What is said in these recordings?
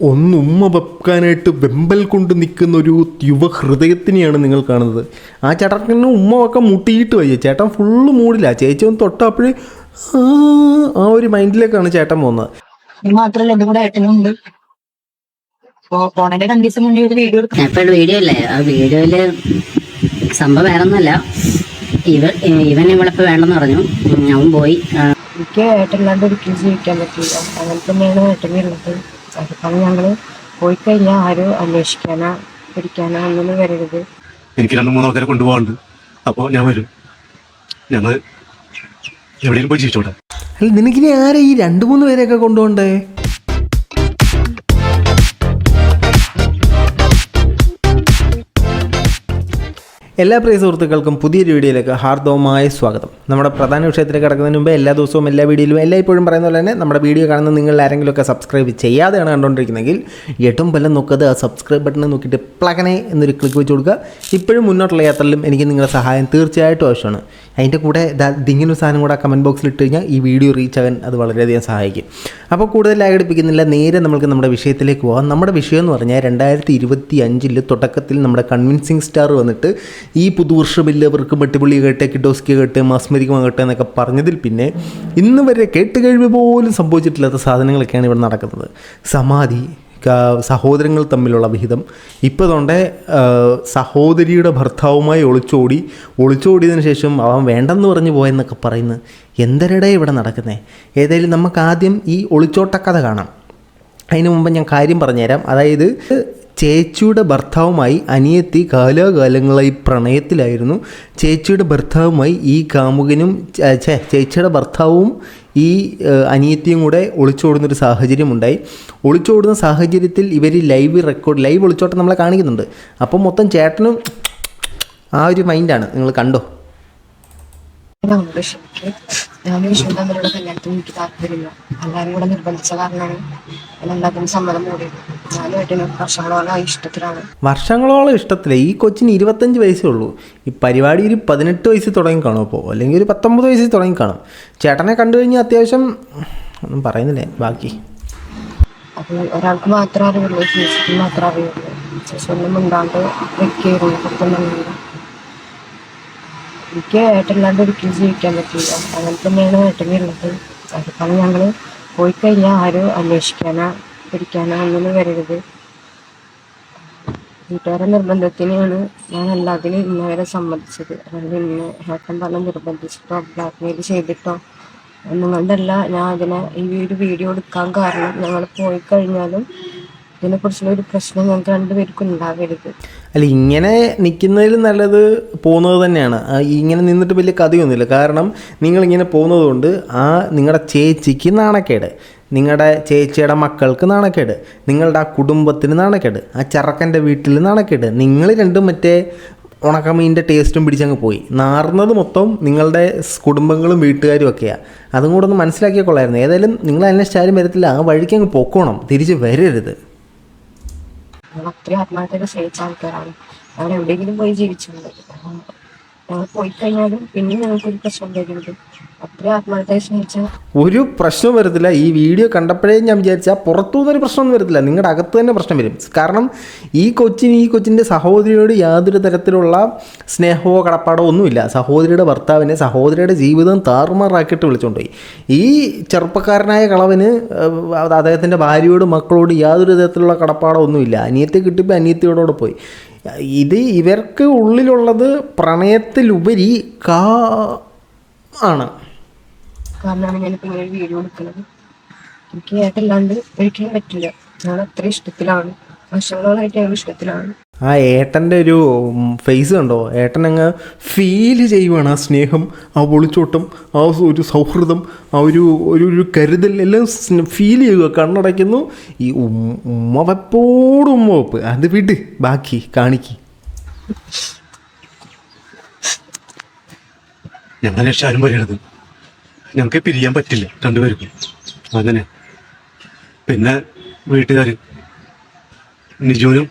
ഒന്ന് ഉമ്മ വെക്കാനായിട്ട് വെമ്പൽ കൊണ്ട് നിൽക്കുന്ന ഒരു യുവഹൃദയത്തിനെയാണ് നിങ്ങൾ കാണുന്നത്. ആ ചേട്ടന് ഉമ്മ വെക്കാൻ മുട്ടിയിട്ട് വയ്യ. ചേട്ടൻ ഫുള്ള് മൂടില്ല ചേച്ചി ഒന്ന് തൊട്ടപ്പോഴേ ആ ഒരു മൈൻഡിലേക്കാണ് ചേട്ടൻ പോകുന്നത്. ഇത് മാത്രല്ല എന്റെ കൂടെ ഏട്ടനും ഉണ്ട്. രണ്ടു ദിവസം മുന്നേ ഒരു വീഡിയോ എപ്പോഴും വീഡിയോ അല്ലേ ആ വീഡിയോയിൽ സംഭവം വേറെ ഒന്നല്ല ഇവ ഇവൻ ഇവളിപ്പോ വേണ്ടെന്ന് പറഞ്ഞു. അവൻ പോയി. എനിക്ക് ഏട്ടല്ലാണ്ട് ഒരിക്കലും ജീവിക്കാൻ പറ്റില്ല അങ്ങനെ തന്നെയാണ് ഏട്ടനുള്ളത് അതിപ്പം ഞങ്ങൾ പോയി കഴിഞ്ഞാൽ ആരും അന്വേഷിക്കാനോ പിടിക്കാനോ ഒന്നും വരരുത്. എനിക്ക് രണ്ട് മൂന്ന് ആൾക്കാരെ കൊണ്ടുപോകാണ്ട് അപ്പോൾ ഞാൻ വരും. ഞങ്ങൾ എവിടെയും പോയി ജീവിച്ചോട്ടെ. അല്ല നിനക്കിനി ആരെ ഈ രണ്ട് മൂന്ന് പേരെയൊക്കെ കൊണ്ടുപോകണ്ടേ? എല്ലാ പ്രിയ സുഹൃത്തുക്കൾക്കും പുതിയൊരു വീഡിയോയിലേക്ക് ഹാർദവമായ സ്വാഗതം. നമ്മുടെ പ്രധാന വിഷയത്തിലേക്ക് കിടക്കുന്നതിന് മുമ്പ് എല്ലാ ദിവസവും എല്ലാ വീഡിയോയിലും എല്ലാ ഇപ്പോഴും പറയുന്ന പോലെ തന്നെ നമ്മുടെ വീഡിയോ കാണുന്ന നിങ്ങൾ ആരെങ്കിലുമൊക്കെ സബ്സ്ക്രൈബ് ചെയ്യാതെയാണ് കണ്ടുകൊണ്ടിരിക്കുന്നതെങ്കിൽ ഏറ്റവും ബലം നോക്കത് ആ സബ്സ്ക്രൈബ് ബട്ടൺ നോക്കിയിട്ട് പ്ലഗനെ എന്നൊരു ക്ലിക്ക് വെച്ച് കൊടുക്കുക. ഇപ്പോഴും മുന്നോട്ടുള്ള യാത്രയിലും എനിക്ക് നിങ്ങളുടെ സഹായം തീർച്ചയായിട്ടും ആവശ്യമാണ്. അതിന്റെ കൂടെ ദിങ്ങിനൊരു സാധനം കൂടെ കമന്റ് ബോക്സിൽ ഇട്ട് കഴിഞ്ഞാൽ ഈ വീഡിയോ റീച്ച് ആകാൻ അത് വളരെയധികം സഹായിക്കും. അപ്പോൾ കൂടുതൽ ആഘടിപ്പിക്കുന്നില്ല നേരെ നമുക്ക് നമ്മുടെ വിഷയത്തിലേക്ക് പോകാം നമ്മുടെ വിഷയം എന്ന് പറഞ്ഞാൽ രണ്ടായിരത്തി ഇരുപത്തി അഞ്ചിൽ തുടക്കത്തിൽ നമ്മുടെ കൺവിൻസിങ് സ്റ്റാർ വന്നിട്ട് ഈ പുതുവർഷമില്ല അവർക്ക് വെട്ടുപുള്ളി കേട്ടെ കിഡോസ്കി കേട്ടെ മാസ്മരികം കേട്ടെ എന്നൊക്കെ പറഞ്ഞതിൽ പിന്നെ ഇന്ന് വരെ കേട്ട് കഴിവ് പോലും സംഭവിച്ചിട്ടില്ലാത്ത സാധനങ്ങളൊക്കെയാണ് ഇവിടെ നടക്കുന്നത്. സമാധി സഹോദരങ്ങൾ തമ്മിലുള്ള വിഹിതം. ഇപ്പോൾ തൊണ്ടേ സഹോദരിയുടെ ഭർത്താവുമായി ഒളിച്ചോടി ഒളിച്ചോടിയതിന് ശേഷം അവൻ വേണ്ടെന്ന് പറഞ്ഞു പോയെന്നൊക്കെ പറയുന്നത് എന്തരടെ ഇവിടെ നടക്കുന്നത് ഏതായാലും നമുക്ക് ആദ്യം ഈ ഒളിച്ചോട്ട കഥ കാണാം. അതിനു മുമ്പ് ഞാൻ കാര്യം പറഞ്ഞുതരാം. അതായത് ചേച്ചിയുടെ ഭർത്താവുമായി അനിയത്തി കാലാകാലങ്ങളായി പ്രണയത്തിലായിരുന്നു. ചേച്ചിയുടെ ഭർത്താവുമായി ഈ കാമുകനും ചേച്ചിയുടെ ഭർത്താവും ഈ അനിയത്തിയും കൂടെ ഒളിച്ചോടുന്നൊരു സാഹചര്യം ഉണ്ടായി ഒളിച്ചോടുന്ന സാഹചര്യത്തിൽ ഇവർ ലൈവ് റെക്കോർഡ് ലൈവ് ഒളിച്ചോട്ടം നമ്മളെ കാണിക്കുന്നുണ്ട്. അപ്പം മൊത്തം ചേട്ടനും ആ ഒരു മൈൻഡാണ്. നിങ്ങൾ കണ്ടോ? ഞാൻ വിഷയം തമ്മിലുള്ള എനിക്ക് താല്പര്യമില്ല. എല്ലാവരും കൂടെ നിർബന്ധിച്ച കാരണമാണ് ഞാൻ സമ്മതം വർഷങ്ങളോളം ഇഷ്ടത്തിലാണ്. വർഷങ്ങളോളം ഇഷ്ടത്തില്ല ഈ കൊച്ചിന് ഇരുപത്തഞ്ച് വയസ്സേ ഉള്ളൂ. ഈ പരിപാടി ഒരു പതിനെട്ട് വയസ്സിൽ തുടങ്ങി കാണും അപ്പോൾ അല്ലെങ്കിൽ ഒരു പത്തൊമ്പത് വയസ്സിൽ തുടങ്ങി കാണും. ചേട്ടനെ കണ്ടു കഴിഞ്ഞാൽ അത്യാവശ്യം ഒന്നും പറയുന്നില്ലേ? ബാക്കി. ഒരാൾക്ക് മാത്രമേ അറിയുള്ളൂ ചേച്ചിക്ക് മാത്രമേ അറിയുള്ളൂ ചേച്ചി ഒന്നും മിണ്ടാണ്ട് വെക്കായിരുന്നു പുറത്തൊന്നും എനിക്ക് ഏട്ടനില്ലാണ്ട് ഒരിക്കലും ജീവിക്കാൻ പറ്റില്ല അങ്ങനെ തന്നെയാണ് ഏട്ടനുള്ളത് അതിപ്പോൾ ഞങ്ങൾ പോയി കഴിഞ്ഞാൽ ആരും അന്വേഷിക്കാനോ പിടിക്കാനോ ഒന്നും വരരുത്. വീട്ടുകാരെ നിർബന്ധത്തിനെയാണ് ഞാൻ എല്ലാത്തിനും ഇന്നവരെ സമ്മതിച്ചത്. അതായത് ഇന്ന് ഏട്ടൻ പറഞ്ഞ് നിർബന്ധിച്ചിട്ടോ ബ്ലാക്ക് മെയിൽ ചെയ്തിട്ടോ ഒന്നും ഞാൻ അതിനെ ഈ ഒരു വീഡിയോ എടുക്കാൻ കാരണം ഞങ്ങൾ പോയി കഴിഞ്ഞാലും ഇതിനെക്കുറിച്ചുള്ള ഒരു പ്രശ്നം ഞങ്ങൾക്ക് രണ്ടുപേർക്കും ഉണ്ടാവരുത്. അല്ല ഇങ്ങനെ നിൽക്കുന്നതിൽ നല്ലത് പോകുന്നത് തന്നെയാണ്. ഇങ്ങനെ നിന്നിട്ട് വലിയ കഥയൊന്നുമില്ല. കാരണം നിങ്ങളിങ്ങനെ പോകുന്നത് കൊണ്ട് ആ നിങ്ങളുടെ ചേച്ചിക്ക് നാണക്കേട്. നിങ്ങളുടെ ചേച്ചിയുടെ മക്കൾക്ക് നാണക്കേട് നിങ്ങളുടെ ആ കുടുംബത്തിന് നാണക്കേട് ആ ചെറുക്കന്റെ വീട്ടിൽ നാണക്കേട്. നിങ്ങൾ രണ്ടും മറ്റേ ഉണക്കമീന്റെ ടേസ്റ്റും പിടിച്ചങ്ങ് പോയി. നാറുന്നത് മൊത്തം നിങ്ങളുടെ കുടുംബങ്ങളും വീട്ടുകാരും ഒക്കെയാണ് അതും കൂടെ ഒന്ന് മനസ്സിലാക്കിയാൽ കൊള്ളായിരുന്നു. ഏതായാലും നിങ്ങൾ അന്വേഷിച്ച് ആരും വരത്തില്ല ആ വഴിക്ക് അങ്ങ് പൊക്കോണം. തിരിച്ച് വരരുത്. പോയി പോയി കഴിഞ്ഞാലും പിന്നെ ഒരു പ്രശ്നവും വരത്തില്ല. ഈ വീഡിയോ കണ്ടപ്പോഴേ ഞാൻ വിചാരിച്ചാൽ പുറത്തുനിന്നൊരു പ്രശ്നമൊന്നും വരത്തില്ല. നിങ്ങളുടെ അകത്ത് തന്നെ പ്രശ്നം വരും. കാരണം ഈ കൊച്ചിന് ഈ കൊച്ചിന്റെ സഹോദരിയോട് യാതൊരു തരത്തിലുള്ള സ്നേഹമോ കടപ്പാടോ ഒന്നുമില്ല. സഹോദരിയുടെ ഭർത്താവിനെ സഹോദരിയുടെ ജീവിതം താറുമാറാക്കിയിട്ട് വിളിച്ചുകൊണ്ടുപോയി ഈ ചെറുപ്പക്കാരനായ കളവന് അദ്ദേഹത്തിന്റെ ഭാര്യയോട് മക്കളോട് യാതൊരു തരത്തിലുള്ള കടപ്പാടോ ഒന്നുമില്ല. അനിയത്തെ കിട്ടിയപ്പോൾ അനിയത്തിയോടോടെ പോയി. ഇത് ഇവർക്ക് ഉള്ളിലുള്ളത് പ്രണയത്തിലുപരി കാ ആണ്. കാരണമാണ് ഞാനിപ്പോ ഇങ്ങനെ ഒരു വീഡിയോ എടുക്കുന്നത്. എനിക്ക് ഏട്ടല്ലാണ്ട് ഒരിക്കലും പറ്റില്ല. ഞാൻ അത്ര ഇഷ്ടത്തിലാണ്. വർഷങ്ങളോളായിട്ട് ഞങ്ങൾ ഇഷ്ടത്തിലാണ്. ആ ഏട്ടന്റെ ഒരു ഫേസ് കണ്ടോ? ഏട്ടൻ അങ്ങ് ഫീൽ ചെയ്യുവാണ് ആ സ്നേഹം ആ ഒളിച്ചോട്ടം ആ ഒരു സൗഹൃദം ആ ഒരു ഒരു ഒരു കരുതൽ എല്ലാം ഫീൽ ചെയ്യുക. കണ്ണടയ്ക്കുന്നു. ഈ ഉമ്മ വെപ്പോടും ഉമ്മ വെപ്പ്. അത് വിട് ബാക്കി കാണിക്ക്. ഞങ്ങൾ രക്ഷ ആരും പറയരുത്. ഞങ്ങൾക്ക് പിരിയാൻ പറ്റില്ല രണ്ടുപേർക്കും. അങ്ങനെ പിന്നെ വീട്ടുകാർ നിജുവിനും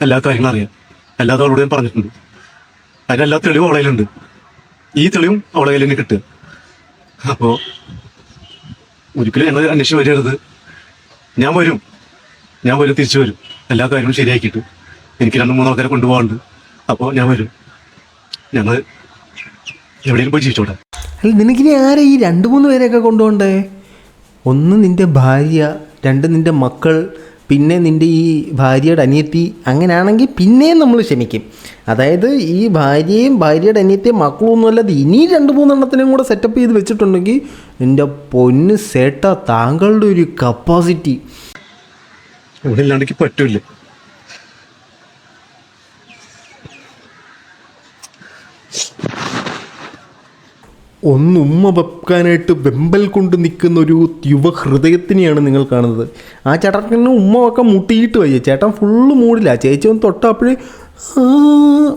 എല്ലാ കാര്യങ്ങളും അറിയാം. എല്ലാ അവളോട് ഞാൻ പറഞ്ഞിട്ടുണ്ട്. അതിനെല്ലാ തെളിവും അവളയിലുണ്ട് ഈ തെളിവും അവളെ കയ്യിൽ തന്നെ കിട്ടുക. അപ്പോൾ ഒരിക്കലും ഞങ്ങൾ അന്വേഷിച്ച് വരരുത്. ഞാൻ വരും. ഞാൻ വരും തിരിച്ചു വരും. എല്ലാ കാര്യങ്ങളും ശരിയാക്കിയിട്ട്. എനിക്ക് രണ്ട് മൂന്ന് ആൾക്കാരെ കൊണ്ടുപോകാനുണ്ട്. അപ്പോൾ ഞാൻ വരും. ഞങ്ങൾ എവിടെയെങ്കിലും പോയി ജീവിച്ചോട്ടെ. അല്ല നിനക്കിനി ആരെ ഈ രണ്ട് മൂന്ന് പേരെയൊക്കെ കൊണ്ടുപോകണ്ടേ? ഒന്ന് നിന്റെ ഭാര്യ രണ്ട് നിന്റെ മക്കൾ പിന്നെ നിന്റെ ഈ ഭാര്യയുടെ അനിയത്തി അങ്ങനെയാണെങ്കിൽ പിന്നെയും നമ്മൾ ക്ഷമിക്കും. അതായത് ഈ ഭാര്യയും ഭാര്യയുടെ അനിയത്തിയും മക്കളും ഒന്നും അല്ലാതെ ഇനി രണ്ട് മൂന്നെണ്ണത്തിനും കൂടെ സെറ്റപ്പ് ചെയ്ത് വെച്ചിട്ടുണ്ടെങ്കിൽ നിന്റെ പൊന്ന് സേട്ട താങ്കളുടെ ഒരു കപ്പാസിറ്റി ഇവിടെ പറ്റൂല ഒന്ന് ഉമ്മ വെക്കാനായിട്ട് വെമ്പൽ കൊണ്ട് നിൽക്കുന്ന ഒരു യുവ ഹൃദയത്തിനെയാണ് നിങ്ങൾ കാണുന്നത്. ആ ചേട്ടൻ ഉമ്മ വെക്കാൻ മുട്ടിയിട്ട് വയ്യ. ചേട്ടൻ ഫുള്ള് മൂടില്ല ചേച്ചി ഒന്ന് തൊട്ടപ്പോഴേ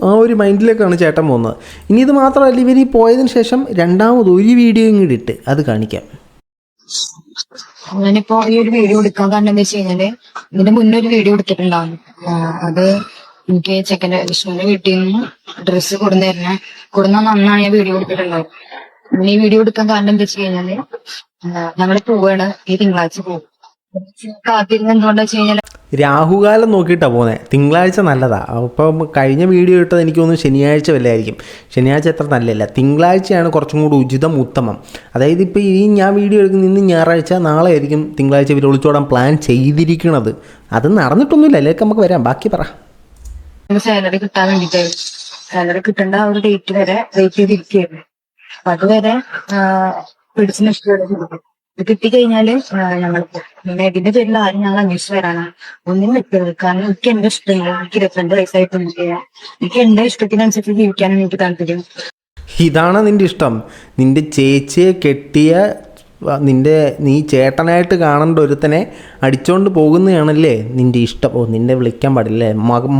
ആ ഒരു മൈൻഡിലേക്കാണ് ചേട്ടൻ പോകുന്നത്. ഇനി ഇത് മാത്രമല്ല ഇവർ ഈ പോയതിന് ശേഷം രണ്ടാമത് ഒരു വീഡിയോ കൂടി ഇട്ട് അത് കാണിക്കാം. ഞാനിപ്പോ ഈ ഒരു വീഡിയോ എടുക്കാൻ കാരണം എന്താ വെച്ച് കഴിഞ്ഞാൽ ഇതിന്റെ മുന്നേ ഒരു വീഡിയോ എടുത്തിട്ടുണ്ടാവും. അത് എനിക്ക് ചെക്കന്റെ വിഷ്ണുവിന്റെ വീട്ടിൽ നിന്ന് ഡ്രസ്സ് കൊടുന്നിരുന്ന കൊടുന്ന നന്നായ വീഡിയോ എടുത്തിട്ടുണ്ടാവും. പിന്നെ ഈ വീഡിയോ എടുക്കാൻ കാരണം എന്താ വെച്ച് കഴിഞ്ഞാൽ ഞങ്ങൾ പോവാണ് ഈ തിങ്കളാഴ്ച പോകും കാത്തിരുന്ന് എന്തുകൊണ്ടാ വെച്ച് കഴിഞ്ഞാൽ രാഹുകാലം നോക്കിയിട്ടാ പോകുന്നത് തിങ്കളാഴ്ച നല്ലതാ. അപ്പം കഴിഞ്ഞ വീഡിയോ ഇട്ടത് എനിക്ക് തോന്നുന്നു ശനിയാഴ്ച വല്ലതായിരിക്കും ശനിയാഴ്ച എത്ര നല്ലതല്ല. തിങ്കളാഴ്ചയാണ് കുറച്ചും കൂടി ഉചിതം ഉത്തമം. അതായത് ഇപ്പോൾ ഈ ഞാൻ വീഡിയോ എടുക്കുന്ന ഇന്ന് ഞായറാഴ്ച നാളെ ആയിരിക്കും തിങ്കളാഴ്ച ഇവർ ഒളിച്ചോടാൻ പ്ലാൻ ചെയ്തിരിക്കണത്. അത് നടന്നിട്ടൊന്നുമില്ല. അതിലേക്ക് നമുക്ക് വരാം. ബാക്കി പറ. സാലറി കിട്ടാൻ വേണ്ടിട്ട്. സാലറി കിട്ടേണ്ട ആ ഒരു ഡേറ്റ് വരെ വെയിറ്റ് ചെയ്തിരിക്കുകയായിരുന്നു അതുവരെ പിടിച്ചു നിൽക്കുക കിട്ടി. കിട്ടിക്കഴിഞ്ഞാൽ ഞങ്ങൾ ഇതിന്റെ പേരിൽ ആരും ഞങ്ങൾ അന്വേഷിച്ച് വരാനാണ് ഒന്നും നിൽക്കരുത് കാരണം എനിക്ക് എന്റെ ഇഷ്ടങ്ങൾ എനിക്ക് ഇരുപത്തിരണ്ട് വയസ്സായിട്ടൊന്നും ചെയ്യാം എനിക്ക് എന്റെ ഇഷ്ടത്തിനനുസരിച്ച് ജീവിക്കാനും എനിക്ക് താല്പര്യം. ഇതാണ് നിന്റെ ഇഷ്ടം. നിന്റെ ചേച്ചിയെ കെട്ടിയ നിന്റെ നീ ചേട്ടനായിട്ട് കാണേണ്ട ഒരുത്തനെ അടിച്ചുകൊണ്ട് പോകുന്നതാണല്ലേ നിന്റെ ഇഷ്ടം. ഓ നിന്നെ വിളിക്കാൻ പാടില്ലേ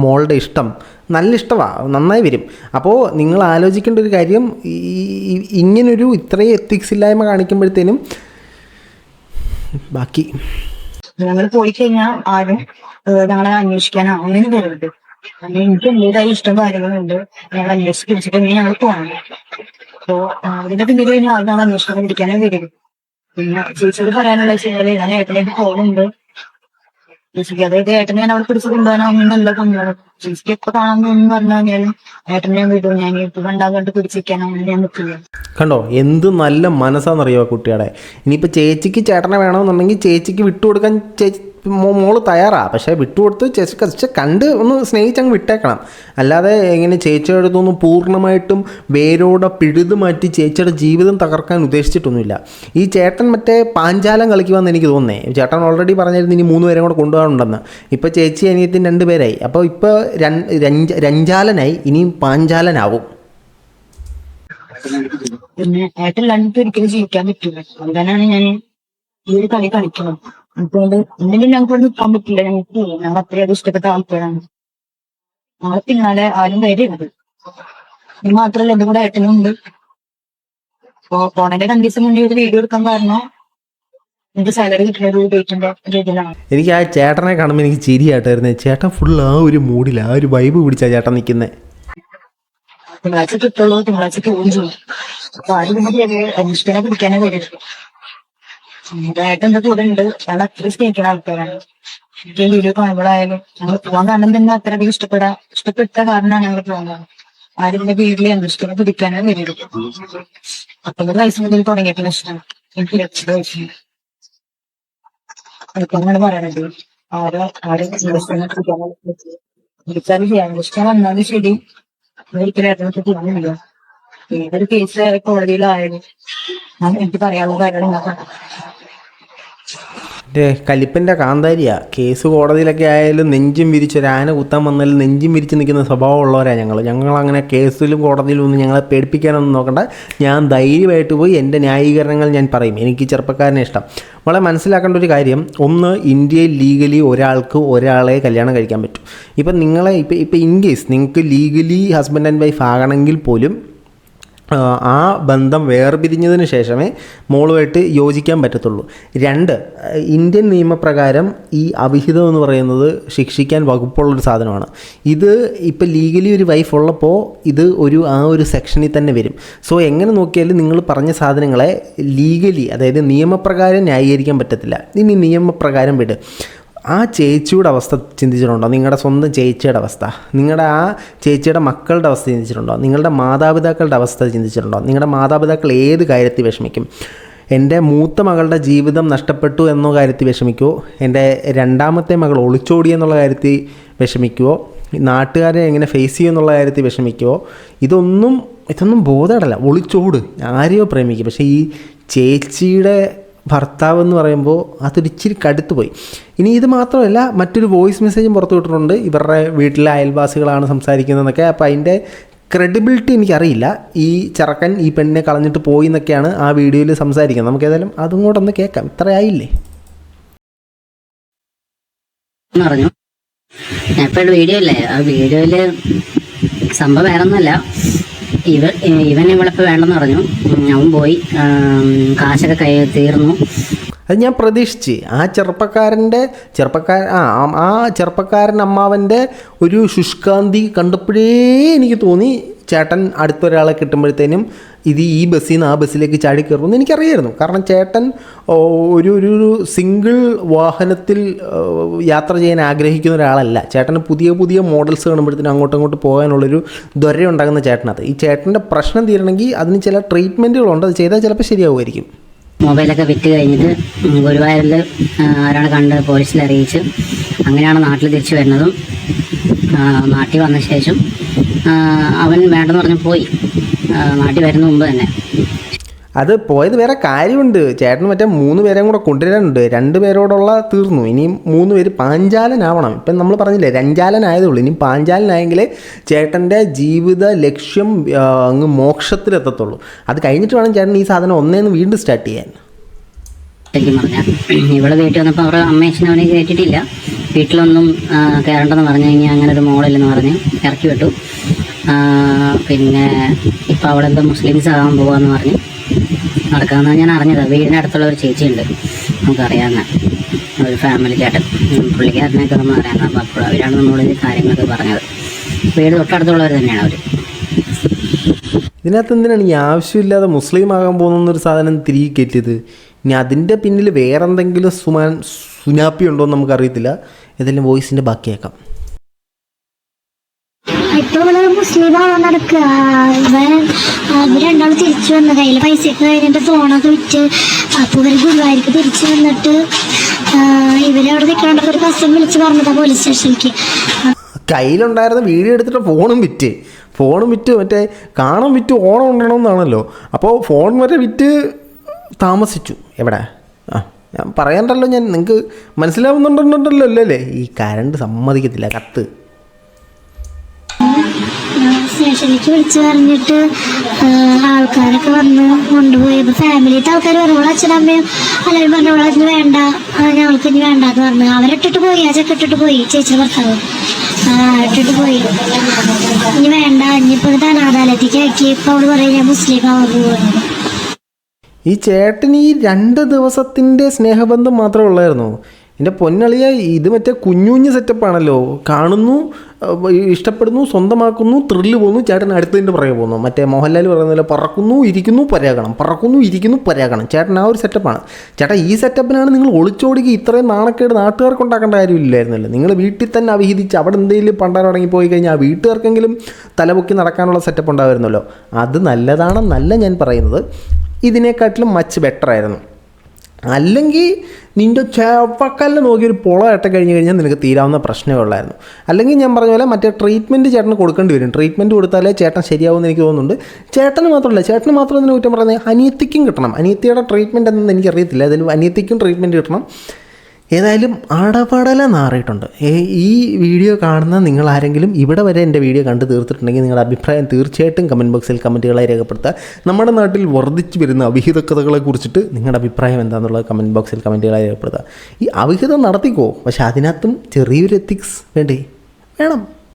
മോളുടെ ഇഷ്ടം. നല്ല ഇഷ്ടമാണ് നന്നായി വരും. അപ്പോൾ നിങ്ങൾ ആലോചിക്കേണ്ട ഒരു കാര്യം ഈ ഇങ്ങനൊരു ഇത്രയും എത്തിക്സ് ഇല്ലായ്മ കാണിക്കുമ്പോഴത്തേനും ബാക്കി. ഞങ്ങൾ പോയി കഴിഞ്ഞാൽ ആരും ഞങ്ങളെ അന്വേഷിക്കാനോ അങ്ങനെ പോകരുത് എനിക്ക് എന്റേതായ ഇഷ്ടം കാര്യങ്ങളുണ്ട് ഞങ്ങൾ അന്വേഷിച്ച് പിടിച്ചിട്ട് ഞങ്ങൾ പോകണം അപ്പോ അതിന്റെ പിന്നെ കഴിഞ്ഞാൽ ആരും ഞങ്ങൾ അന്വേഷണം പിടിക്കാനേ വരും. പിന്നെ ചേച്ചിയോട് പറയാനുള്ള ചെയ്യാൻ ഞാൻ ഏട്ടനേക്ക് പോകുന്നുണ്ട് ചേച്ചിക്ക് അതായത് ഏട്ടനെ ഞാൻ അവിടെ പിടിച്ച് കൊണ്ടുപോകാൻ ഒന്നും നല്ല കൊണ്ടുപോകണം ചേച്ചിക്ക് എപ്പോ കാണാൻ പറഞ്ഞു കഴിഞ്ഞാലും ഏട്ടനെ വിടും. ഞാൻ ഇപ്പൊ പിടിച്ചിരിക്കാനോ അങ്ങനെ ഞാൻ നിൽക്കില്ല. കണ്ടോ? എന്ത് നല്ല മനസ്സാണെന്നറിയോ ആ കുട്ടിയുടെ? ഇനിയിപ്പോൾ ചേച്ചിക്ക് ചേട്ടനെ വേണമെന്നുണ്ടെങ്കിൽ ചേച്ചിക്ക് വിട്ടുകൊടുക്കാൻ ചേച്ചി മോൾ തയ്യാറാ. പക്ഷേ വിട്ടുകൊടുത്ത് ചേച്ചി പക്ഷെ കണ്ട് ഒന്ന് സ്നേഹിച്ചങ്ങ് വിട്ടേക്കണം. അല്ലാതെ എങ്ങനെ ചേച്ചിയുടെ അടുത്തൊന്നും പൂർണമായിട്ടും വേരോടെ പിഴുതു മാറ്റി ചേച്ചിയുടെ ജീവിതം തകർക്കാൻ ഉദ്ദേശിച്ചിട്ടൊന്നുമില്ല. ഈ ചേട്ടൻ മറ്റേ പാഞ്ചാലം കളിക്കുവാന്ന് എനിക്ക് തോന്നുന്നേ. ചേട്ടൻ ഓൾറെഡി പറഞ്ഞിരുന്നു ഇനി മൂന്ന് പേരും കൂടെ കൊണ്ടുപോകാനുണ്ടെന്ന്. ഇപ്പോൾ ചേച്ചി അനിയത്തിന് രണ്ട് പേരായി. അപ്പോൾ ഇപ്പോൾ രഞ്ജ രഞ്ജാലനായി ഇനിയും പാഞ്ചാലനാവും. ജീവിക്കാൻ പറ്റില്ല അങ്ങനെയാണ് ഞാൻ ഈ ഒരു കളി കളിക്കുന്നത് അതുകൊണ്ട് എന്തെങ്കിലും ഞങ്ങൾക്ക് ഇവിടെ നിൽക്കാൻ പറ്റില്ല. ഞങ്ങൾക്ക്. ഞങ്ങൾ അത്രയും ഇഷ്ടപ്പെട്ട ആൾക്കാരാണ്. നാളെ പിന്നാലെ ആരും വരരുത് ഇത് മാത്രല്ല എന്റെ കൂടെ ഏട്ടനും ഉണ്ട് അപ്പോ പോണേന്റെ രണ്ടു ദിവസം മുന്നേ ഒരു വീഡിയോ എടുക്കാൻ കാരണം എനിക്ക് ആ ചേട്ടനെ കാണുമ്പോൾ എനിക്ക് ചിരിയായിട്ടായിരുന്നു ചേട്ടൻ ഫുൾ ആ ഒരു മൂഡിൽ ആ ഒരു വൈബ് പിടിച്ചാ ചേട്ടൻ നിൽക്കുന്നേ തിങ്കളാഴ്ച കിട്ടുള്ളൂ തിങ്കളാഴ്ച തോന്നുന്നു ചെയ്യും. അപ്പൊ ആരും പിടിക്കാനേ വരരുത് ഏട്ടൻ കൂടെ ഉണ്ട്. അയാൾ അത്ര സ്നേഹിക്കുന്ന ആൾക്കാരാണ്. എനിക്ക് വീഡിയോ കാണുമ്പോഴായാലും ഞങ്ങൾ പോകാൻ കാരണം തന്നെ അത്രയധികം ഇഷ്ടപ്പെടാ ഇഷ്ടപ്പെട്ട കാരണമാണ് ഞങ്ങൾ പോകുന്നത് ആരും എന്റെ വീട്ടിൽ അന്വേഷിക്കാനെ പിടിക്കാനേ വരരുത് അപ്പൊ വയസ്സ് മുതൽ തുടങ്ങിയിട്ടുള്ള ഇഷ്ടം. എനിക്ക് ലക്ഷ്യം വയസ്സുണ്ട് അതൊക്കെയാണ് പറയണത്. ആരോ ആരും വിളിച്ചാലും ചെയ്യാൻ ഇഷ്ടം വന്നാലും ശരി. ഒരിക്കലും ഏട്ടനൊക്കെ ഏതൊരു കേസ് കോടതിയിലായാലും എനിക്ക് പറയാനുള്ള എന്റെ കലിപ്പന്റെ കാന്താരിയാ. കേസ് കോടതിയിലൊക്കെ ആയാലും നെഞ്ചും വിരിച്ച് ഒരു ആന കുത്താൻ വന്നാലും നെഞ്ചും വിരിച്ച് നിൽക്കുന്ന സ്വഭാവമുള്ളവരാണ് ഞങ്ങൾ ഞങ്ങളങ്ങനെ കേസിലും കോടതിയിലും ഒന്നും ഞങ്ങളെ പേടിപ്പിക്കാനൊന്നും നോക്കണ്ട. ഞാൻ ധൈര്യമായിട്ട് പോയി എന്റെ ന്യായീകരണങ്ങൾ ഞാൻ പറയും. എനിക്ക് ചെറുപ്പക്കാരനെ ഇഷ്ടം. നമ്മളെ മനസ്സിലാക്കേണ്ട ഒരു കാര്യം. ഒന്ന് ഇന്ത്യയിൽ ലീഗലി ഒരാൾക്ക് ഒരാളെ കല്യാണം കഴിക്കാൻ പറ്റും. ഇപ്പം നിങ്ങളെ ഇപ്പം ഇപ്പം ഇൻ കേസ് നിങ്ങൾക്ക് ലീഗലി ഹസ്ബൻഡ് ആൻഡ് വൈഫ് ആകണമെങ്കിൽ പോലും ആ, ബന്ധം വേർപിരിഞ്ഞതിന് ശേഷമേ മോളുമായിട്ട് യോജിക്കാൻ പറ്റത്തുള്ളൂ. രണ്ട് ഇന്ത്യൻ നിയമപ്രകാരം ഈ അവിഹിതം എന്ന് പറയുന്നത് ശിക്ഷിക്കാൻ വകുപ്പുള്ളൊരു സാധനമാണ്. ഇത് ഇപ്പോൾ ലീഗലി ഒരു വൈഫ് ഉള്ളപ്പോൾ ഇത് ഒരു ആ ഒരു സെക്ഷനിൽ തന്നെ വരും. സോ എങ്ങനെ നോക്കിയാലും നിങ്ങൾ പറഞ്ഞ സാധനങ്ങളെ ലീഗലി അതായത് നിയമപ്രകാരം ന്യായീകരിക്കാൻ പറ്റത്തില്ല. ഇനി നിയമപ്രകാരം വിട്. ആ ചേച്ചിയുടെ അവസ്ഥ ചിന്തിച്ചിട്ടുണ്ടോ? നിങ്ങളുടെ സ്വന്തം ചേച്ചിയുടെ അവസ്ഥ. നിങ്ങളുടെ ആ ചേച്ചിയുടെ മക്കളുടെ അവസ്ഥ ചിന്തിച്ചിട്ടുണ്ടോ? നിങ്ങളുടെ മാതാപിതാക്കളുടെ അവസ്ഥ ചിന്തിച്ചിട്ടുണ്ടോ? നിങ്ങളുടെ മാതാപിതാക്കൾ ഏത് കാര്യത്തിൽ വിഷമിക്കും? എന്റെ മൂത്ത മകളുടെ ജീവിതം നഷ്ടപ്പെട്ടു എന്ന കാര്യത്തിൽ വിഷമിക്കുമോ എന്റെ രണ്ടാമത്തെ മകൾ ഒളിച്ചോടി എന്നുള്ള കാര്യത്തിൽ വിഷമിക്കുമോ നാട്ടുകാരെ എങ്ങനെ ഫേസ് ചെയ്യും എന്നുള്ള കാര്യത്തിൽ വിഷമിക്കുമോ ഇതൊന്നും ഇതൊന്നും ബോധമല്ല ഒളിച്ചോട്. ആരെയോ പ്രേമിക്കും. പക്ഷേ ഈ ചേച്ചിയുടെ ഭർത്താവ് എന്ന് പറയുമ്പോൾ അതൊരിച്ചിരി കടുത്തു പോയി ഇനി ഇത് മാത്രമല്ല മറ്റൊരു വോയിസ് മെസ്സേജും പുറത്തു വിട്ടിട്ടുണ്ട്. ഇവരുടെ വീട്ടിലെ അയൽവാസികളാണ് സംസാരിക്കുന്നതെന്നൊക്കെ അപ്പോൾ അതിന്റെ ക്രെഡിബിലിറ്റി എനിക്കറിയില്ല. ഈ ചെറുക്കൻ ഈ പെണ്ണിനെ കളഞ്ഞിട്ട് പോയി എന്നൊക്കെയാണ് ആ വീഡിയോയിൽ സംസാരിക്കുന്നത്. നമുക്ക് ഏതായാലും അതും കൂടെ ഒന്ന് കേൾക്കാം. ഇത്രയായില്ലേ? പറഞ്ഞു? ഞാൻ ഇപ്പോഴും വീഡിയോ അല്ലേ ആ വീഡിയോയിൽ സംഭവം വേറെ ഒന്നുമല്ല ഇവ ഇവൻ ഇവളിപ്പോ വേണ്ടെന്ന് പറഞ്ഞു. അവൻ പോയി. കാശൊക്കെ കൈ തീർന്നു. അത് ഞാൻ പ്രതീക്ഷിച്ച്. ആ ചെറുപ്പക്കാരന്റെ ചെറുപ്പക്കാരൻ ആ- ആ ചെറുപ്പക്കാരൻ അമ്മാവന്റെ ഒരു ശുഷ്കാന്തി കണ്ടപ്പോഴേ എനിക്ക് തോന്നി ചേട്ടൻ അടുത്തൊരാളെ കിട്ടുമ്പോഴത്തേനും ഇത് ഈ ബസ്സിൽ നിന്ന് ആ ബസ്സിലേക്ക് ചാടി കയറുമെന്ന് എനിക്കറിയായിരുന്നു. കാരണം ചേട്ടൻ ഒരു ഒരു സിംഗിൾ വാഹനത്തിൽ യാത്ര ചെയ്യാൻ ആഗ്രഹിക്കുന്ന ഒരാളല്ല. ചേട്ടന് പുതിയ പുതിയ മോഡൽസ് കാണുമ്പോഴത്തേനും അങ്ങോട്ടും അങ്ങോട്ട് പോകാനുള്ളൊരു ദ്വര ഉണ്ടാകുന്ന ചേട്ടനത്. ഈ ചേട്ടന്റെ പ്രശ്നം തീരണമെങ്കിൽ അതിന് ചില ട്രീറ്റ്മെന്റുകളുണ്ട് അത് ചെയ്താൽ ചിലപ്പോൾ ശരിയാവുമായിരിക്കും. മൊബൈലൊക്കെ വിറ്റ് കഴിഞ്ഞിട്ട് ഗുരുവായൂരിൽ ആരാണ് കണ്ട് പോലീസിൽ അറിയിച്ച് അങ്ങനെയാണ് നാട്ടിൽ തിരിച്ചു വരുന്നതും നാട്ടിൽ വന്ന ശേഷം അവൻ വേണ്ടെന്ന് പറഞ്ഞ് പോയി. നാട്ടിൽ വരുന്ന മുമ്പ് തന്നെ. അത് പോയത് വേറെ കാര്യമുണ്ട്. ചേട്ടൻ മറ്റേ മൂന്ന് പേരെയും കൂടെ കൊണ്ടുവരാനുണ്ട്. രണ്ട് പേരോടുള്ള തീർന്നു. ഇനിയും മൂന്ന് പേര് പാഞ്ചാലനാവണം. ഇപ്പം നമ്മൾ പറഞ്ഞില്ലേ രഞ്ജാലനായതുള്ളൂ ഇനി പാഞ്ചാലനായെങ്കിൽ ചേട്ടന്റെ ജീവിത ലക്ഷ്യം അങ്ങ് മോക്ഷത്തിലെത്തത്തുള്ളൂ. അത് കഴിഞ്ഞിട്ട് വേണം ചേട്ടൻ ഈ സാധനം ഒന്നേന്ന് വീണ്ടും സ്റ്റാർട്ട് ചെയ്യാൻ. പറഞ്ഞാൽ ഇവിടെ വീട്ടിൽ വന്നപ്പോൾ അവരുടെ അമ്മയച്ഛനും അവനെ കയറ്റിയിട്ടില്ല വീട്ടിലൊന്നും കയറണ്ടെന്ന് പറഞ്ഞു കഴിഞ്ഞാൽ അങ്ങനെ ഒരു മോളില്ലെന്ന് പറഞ്ഞ് ഇറക്കി വിട്ടു. പിന്നെ ഇപ്പം അവിടെ എന്തോ മുസ്ലിംസ് ആകാൻ പോവാന്ന് പറഞ്ഞ് നടക്കാമെന്നാണ് ഞാൻ അറിഞ്ഞത്. വീടിന്റെ അടുത്തുള്ള ഒരു ചേച്ചിയുണ്ട്. നമുക്കറിയാവുന്ന ഒരു ഫാമിലിക്കായിട്ട് പുള്ളിക്കാരനെയൊക്കെ നമ്മൾ അറിയാവുന്ന അപ്പോൾ അപ്പോൾ അവരാണ് നമ്മളോട് കാര്യങ്ങളൊക്കെ പറഞ്ഞത്. വീട് തൊട്ടടുത്തുള്ളവർ തന്നെയാണ് അവർ ഇതിനകത്ത് എന്തിനാണ് ഈ ആവശ്യമില്ലാതെ മുസ്ലിം ആകാൻ പോകുന്നൊരു സാധനം തിരികെ കയറ്റിയത്? ഇനി അതിന്റെ പിന്നിൽ വേറെന്തെങ്കിലും സുമാൻ സുനാപ്പി ഉണ്ടോ എന്ന് നമുക്കറിയത്തില്ല. ഏതെങ്കിലും വോയിസിന്റെ ബാക്കിയേക്കാം. ഇപ്പൊ ഇവൾ മുസ്ലിം ആവാൻ നടക്കുക? ഇവൻ ഇവർ തിരിച്ചു വന്ന കയ്യിൽ പൈസ ഒക്കെ കഴിഞ്ഞിട്ട് ഫോണൊക്കെ വിറ്റ് അപ്പൊ ഇവർ ഗുരുവായൂർക്ക് തിരിച്ചു വന്നിട്ട് ഇവരവിടെ നിൽക്കാണ്ടപ്പോ ഒരു കസ്റ്റം വിളിച്ച് പറഞ്ഞതാ പോലീസ് സ്റ്റേഷനിലേക്ക്. കയ്യിലുണ്ടായിരുന്ന വീഡിയോ എടുത്തിട്ട് ഫോണും വിറ്റ്. ഫോണും വിറ്റ് മറ്റേ കാണാൻ വിറ്റ് ഓണം ഉണ്ടണമെന്നാണല്ലോ അപ്പോൾ ഫോൺ വരെ വിറ്റ് താമസിച്ചു. എവിടെ? ആ ഞാൻ പറയാണ്ടല്ലോ ഞാൻ. നിങ്ങൾക്ക് മനസ്സിലാവുന്നുണ്ടല്ലോ അല്ലേ? ഈ കരണ്ട് സമ്മതിക്കത്തില്ല കത്ത്. സ്റ്റേഷനിലേക്ക് വിളിച്ച് പറഞ്ഞിട്ട് ആൾക്കാരൊക്കെ വന്ന് കൊണ്ടുപോയി ഫാമിലിത്തെ ആൾക്കാർ പറഞ്ഞു "ഓളെ അച്ഛനമ്മയും എല്ലാവരും പറഞ്ഞു "ഓളെ ഇനി വേണ്ട. ഞങ്ങൾക്ക് ഇനി വേണ്ട എന്ന് പറഞ്ഞു. അവരിട്ടിട്ട് പോയി. ആ ഇട്ടിട്ട് പോയി. ചേച്ചിയുടെ ഭർത്താവ്. ഇട്ടിട്ട് പോയി. ഇനി വേണ്ട. ഇനിയിപ്പോ ഇത് അനാഥാലയത്തേക്ക് ആക്കി. ഇപ്പൊ അവൾ പറയും ഞാൻ മുസ്ലിം ആവാൻ പോകുന്നത് ഈ ചേട്ടൻ ഈ രണ്ട് ദിവസത്തിന്റെ സ്നേഹബന്ധം മാത്രമേ ഉള്ളായിരുന്നു. എന്റെ പൊന്നളിയ ഇത് മറ്റേ കുഞ്ഞു സെറ്റപ്പാണല്ലോ കാണുന്നു ഇഷ്ടപ്പെടുന്നു സ്വന്തമാക്കുന്നു ത്രില്ല് പോകുന്നു ചേട്ടൻ അടുത്തതിന്റെ പുറകെ പോകുന്നു. മറ്റേ മോഹൻലാൽ പറയുന്ന പോലെ പറക്കുന്നു ഇരിക്കുന്നു പരാഗണം. പറക്കുന്നു ഇരിക്കുന്നു പരാഗണം. ചേട്ടൻ ആ ഒരു സെറ്റപ്പാണ് ചേട്ടാ ഈ സെറ്റപ്പിനാണ് നിങ്ങൾ ഒളിച്ചോടിക്ക് ഇത്രയും നാണക്കേട് നാട്ടുകാർക്ക് ഉണ്ടാക്കേണ്ട കാര്യമില്ലായിരുന്നല്ലോ നിങ്ങൾ വീട്ടിൽ തന്നെ അവിഹിതിച്ച് അവിടെ എന്തെങ്കിലും പണ്ടാരടങ്ങി പോയി കഴിഞ്ഞാൽ ആ വീട്ടുകാർക്കെങ്കിലും തലപൊക്കി നടക്കാനുള്ള സെറ്റപ്പ് ഉണ്ടായിരുന്നല്ലോ. അത് നല്ലതാണെന്നല്ല ഞാൻ പറയുന്നത്. ഇതിനെക്കാട്ടിലും മച്ച് ബെറ്റർ ആയിരുന്നു. അല്ലെങ്കിൽ നിന്റെ ചേപ്പക്കല്ല് നോക്കി ഒരു പുള ഇട്ട കഴിഞ്ഞ് കഴിഞ്ഞാൽ നിനക്ക് തീരാവുന്ന പ്രശ്നമേ ഉള്ളായിരുന്നു. അല്ലെങ്കിൽ ഞാൻ പറഞ്ഞ പോലെ മറ്റേ ട്രീറ്റ്മെന്റ് ചേട്ടന് കൊടുക്കേണ്ടി വരും. ട്രീറ്റ്മെന്റ് കൊടുത്താലേ ചേട്ടൻ ശരിയാവുമെന്ന് എനിക്ക് തോന്നുന്നുണ്ട്. ചേട്ടന് മാത്രമല്ല ചേട്ടന് മാത്രം ഇതിന് കുറ്റം പറയുന്നത്? അനിയത്തിക്കും കിട്ടണം. അനിയത്തിയുടെ ട്രീറ്റ്മെന്റ് എന്നൊന്നും എനിക്കറിയത്തില്ല. അതിന് അനിയത്തിക്കും ട്രീറ്റ്മെന്റ് കിട്ടണം. ഏതായാലും ആടപാടല നാറിയിട്ടുണ്ട്. ഈ വീഡിയോ കാണുന്ന നിങ്ങൾ ആരെങ്കിലും ഇവിടെ വരെ എന്റെ വീഡിയോ കണ്ടു തീർത്തിട്ടുണ്ടെങ്കിൽ നിങ്ങളുടെ അഭിപ്രായം തീർച്ചയായിട്ടും കമന്റ് ബോക്സിൽ കമന്റുകളായി രേഖപ്പെടുത്തുക. നമ്മുടെ നാട്ടിൽ വർദ്ധിച്ചു വരുന്ന അവിഹിത കഥകളെ കുറിച്ചിട്ട് നിങ്ങളുടെ അഭിപ്രായം എന്താണെന്നുള്ളത് കമന്റ് ബോക്സിൽ കമന്റുകളായി രേഖപ്പെടുത്തുക. ഈ അവിഹിതം നടത്തിക്കോ. പക്ഷേ അതിനകത്തും ചെറിയൊരു എത്തിക്സ് വേണ്ടേ? വേണം.